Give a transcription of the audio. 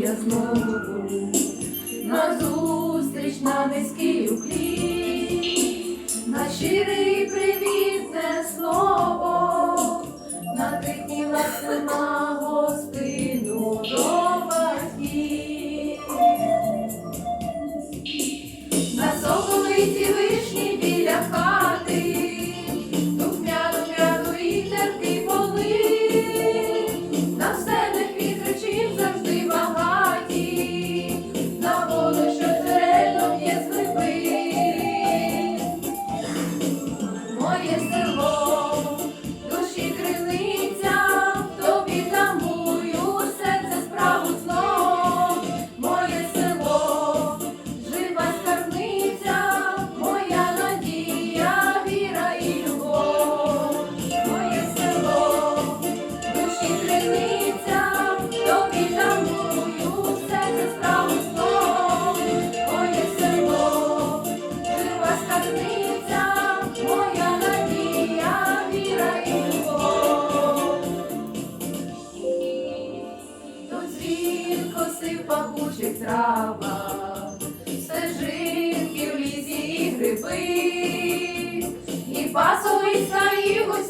Я знову. На зустріч на низький тихі на гостину до. На соковиті вишні біля хати, духмяну м'яну і терпкий полив, на все квітричів завжди багаті, на воду, що джерельно є з. Моє пахучих трава, стежинки в лісі і гриби, і пасовиська, і густі